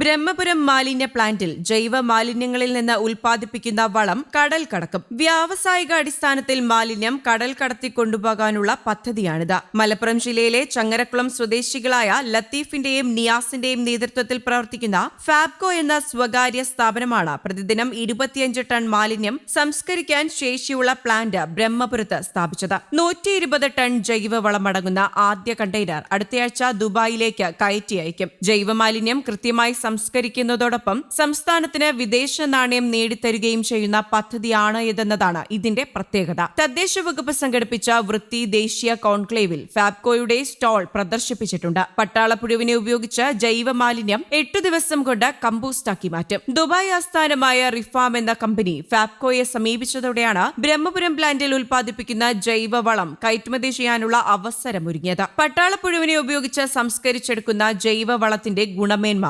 ബ്രഹ്മപുരം മാലിന്യ പ്ലാന്റിൽ ജൈവ മാലിന്യങ്ങളിൽ നിന്ന് ഉൽപ്പാദിപ്പിക്കുന്ന വളം കടൽ കടക്കും. വ്യാവസായിക അടിസ്ഥാനത്തിൽ മാലിന്യം കടൽ കടത്തി കൊണ്ടുപോകാനുള്ള പദ്ധതിയാണിത്. മലപ്പുറം ജില്ലയിലെ ചങ്ങരക്കുളം സ്വദേശികളായ ലത്തീഫിന്റെയും നിയാസിന്റെയും നേതൃത്വത്തിൽ പ്രവർത്തിക്കുന്ന ഫാബ്കോ എന്ന സ്വകാര്യ സ്ഥാപനമാണ് പ്രതിദിനം ഇരുപത്തിയഞ്ച് ടൺ മാലിന്യം സംസ്കരിക്കാൻ ശേഷിയുള്ള പ്ലാന്റ് ബ്രഹ്മപുരത്ത് സ്ഥാപിച്ചത്. നൂറ്റി ഇരുപത് ടൺ ജൈവ ജൈവവളമടങ്ങുന്ന ആദ്യ കണ്ടെയ്നർ അടുത്തയാഴ്ച ദുബായിലേക്ക് കയറ്റി അയക്കും. ജൈവമാലിന്യം കൃത്യമായി സംസ്കരിക്കുന്നതോടൊപ്പം സംസ്ഥാനത്തിന് വിദേശ നാണയം നേടിത്തരികയും ചെയ്യുന്ന പദ്ധതിയാണ് ഇതെന്നതാണ് ഇതിന്റെ പ്രത്യേകത. തദ്ദേശ വകുപ്പ് സംഘടിപ്പിച്ച വൃത്തി ദേശീയ കോൺക്ലേവിൽ ഫാബ്കോയുടെ സ്റ്റോൾ പ്രദർശിപ്പിച്ചിട്ടുണ്ട്. പട്ടാളപ്പുഴുവിനെ ഉപയോഗിച്ച് ജൈവ മാലിന്യം എട്ടു ദിവസം കൊണ്ട് കമ്പോസ്റ്റാക്കി മാറ്റും. ദുബായ് ആസ്ഥാനമായ റിഫാം എന്ന കമ്പനി ഫാബ്കോയെ സമീപിച്ചതോടെയാണ് ബ്രഹ്മപുരം പ്ലാന്റിൽ ഉൽപ്പാദിപ്പിക്കുന്ന ജൈവ വളം കയറ്റുമതി ചെയ്യാനുള്ള അവസരമൊരുങ്ങിയത്. പട്ടാളപ്പുഴുവിനെ ഉപയോഗിച്ച് സംസ്കരിച്ചെടുക്കുന്ന ജൈവ വളത്തിന്റെ ഗുണമേന്മ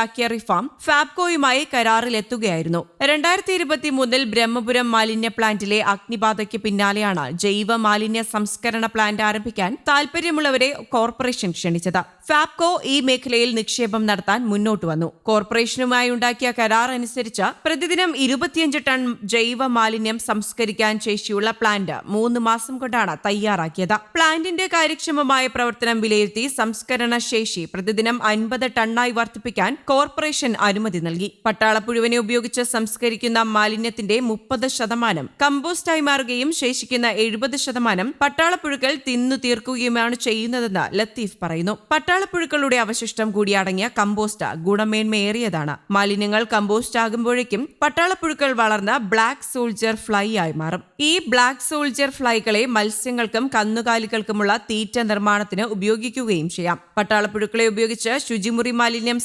മനസ്സിലാക്കിയ റിഫാം ഫാബ്കോയുമായി കരാറിലെത്തുകയായിരുന്നു. രണ്ടായിരത്തി ഇരുപത്തി മൂന്നിൽ ബ്രഹ്മപുരം മാലിന്യ പ്ലാന്റിലെ അഗ്നിബാധയ്ക്ക് പിന്നാലെയാണ് ജൈവ മാലിന്യ സംസ്കരണ പ്ലാന്റ് ആരംഭിക്കാൻ താൽപര്യമുള്ളവരെ കോർപ്പറേഷൻ ക്ഷണിച്ചത്. ഫാബ്കോ ഈ മേഖലയിൽ നിക്ഷേപം നടത്താൻ മുന്നോട്ട് വന്നു. കോർപ്പറേഷനുമായി ഉണ്ടാക്കിയ കരാർ അനുസരിച്ച് പ്രതിദിനം ഇരുപത്തിയഞ്ച് ടൺ ജൈവ മാലിന്യം സംസ്കരിക്കാൻ ശേഷിയുള്ള പ്ലാന്റ് മൂന്ന് മാസം കൊണ്ടാണ് തയ്യാറാക്കിയത്. പ്ലാന്റിന്റെ കാര്യക്ഷമമായ പ്രവർത്തനം വിലയിരുത്തി സംസ്കരണ ശേഷി പ്രതിദിനം അൻപത് ടണ്ണായി വർദ്ധിപ്പിക്കാൻ കോർപ്പറേഷൻ അനുമതി നൽകി. പട്ടാളപ്പുഴുവിനെ ഉപയോഗിച്ച് സംസ്കരിക്കുന്ന മാലിന്യത്തിന്റെ മുപ്പത് ശതമാനം കമ്പോസ്റ്റായി മാറുകയും ശേഷിക്കുന്ന എഴുപത് ശതമാനം പട്ടാളപ്പുഴുക്കൾ തിന്നു തീർക്കുകയുമാണ് ചെയ്യുന്നതെന്ന് ലത്തീഫ് പറയുന്നു. പട്ടാളപ്പുഴുക്കളുടെ അവശിഷ്ടം കൂടി അടങ്ങിയ കമ്പോസ്റ്റ് ഗുണമേന്മയേറിയതാണ്. മാലിന്യങ്ങൾ കമ്പോസ്റ്റ് ആകുമ്പോഴേക്കും പട്ടാളപ്പുഴുക്കൾ വളർന്ന ബ്ലാക്ക് സോൾജർ ഫ്ലൈ ആയി മാറും. ഈ ബ്ലാക്ക് സോൾജർ ഫ്ലൈകളെ മത്സ്യങ്ങൾക്കും കന്നുകാലികൾക്കുമുള്ള തീറ്റ നിർമ്മാണത്തിന് ഉപയോഗിക്കുകയും ചെയ്യാം. പട്ടാളപ്പുഴുക്കളെ ഉപയോഗിച്ച് ശുചിമുറി മാലിന്യം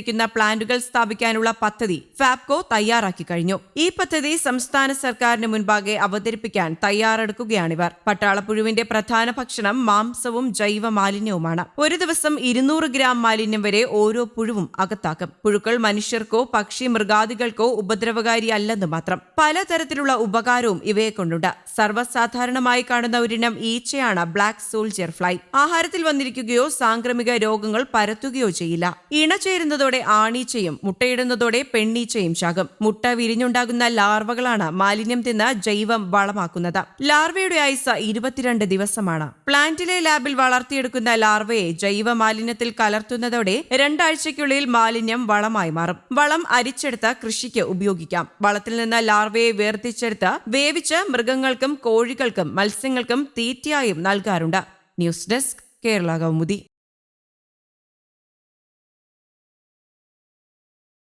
സംസ്കരിക്കുന്ന പ്ലാന്റുകൾ സ്ഥാപിക്കാനുള്ള പദ്ധതി ഫാബ്കോ തയ്യാറാക്കി കഴിഞ്ഞു. ഈ പദ്ധതി സംസ്ഥാന സർക്കാരിന് മുൻപാകെ അവതരിപ്പിക്കാൻ തയ്യാറെടുക്കുകയാണിവർ. പട്ടാളപ്പുഴുവിന്റെ പ്രധാന ഭക്ഷണം മാംസവും ജൈവ മാലിന്യവുമാണ് ഒരു ദിവസം ഇരുന്നൂറ് ഗ്രാം മാലിന്യം വരെ ഓരോ പുഴുവും അകത്താക്കും. പുഴുക്കൾ മനുഷ്യർക്കോ പക്ഷി മൃഗാദികൾക്കോ ഉപദ്രവകാരി അല്ലെന്ന് മാത്രം. പലതരത്തിലുള്ള ഉപകാരവും ഇവയെ കൊണ്ടുണ്ട്. സർവസാധാരണമായി കാണുന്ന ഒരിനം ഈച്ചയാണ് ബ്ലാക്ക് സോൾജിയർ ഫ്ലൈ. ആഹാരത്തിൽ വന്നിരിക്കുകയോ സാംക്രമിക രോഗങ്ങൾ പരത്തുകയോ ചെയ്യില്ല. ഇണചേരുന്നതോടെ ആണീച്ചയും മുട്ടയിടുന്നതോടെ പെണ്ണീച്ചയും ചാകും മുട്ട വിരിഞ്ഞുണ്ടാകുന്ന ലാർവകളാണ് മാലിന്യം തിന്ന് ജൈവം വളമാക്കുന്നത്. ലാർവയുടെ ആയുസ് ഇരുപത്തിരണ്ട് ദിവസമാണ്. പ്ലാന്റിലെ ലാബിൽ വളർത്തിയെടുക്കുന്ന ലാർവയെ ജൈവ മാലിന്യത്തിൽ കലർത്തുന്നതോടെ രണ്ടാഴ്ചയ്ക്കുള്ളിൽ മാലിന്യം വളമായി മാറും. വളം അരിച്ചെടുത്ത് കൃഷിക്ക് ഉപയോഗിക്കാം. വളത്തിൽ നിന്ന് ലാർവയെ വേർതിച്ചെടുത്ത് വേവിച്ച് മൃഗങ്ങൾക്കും കോഴികൾക്കും മത്സ്യങ്ങൾക്കും തീറ്റയായും നൽകാറുണ്ട്. News desk Kerala Kaumudi.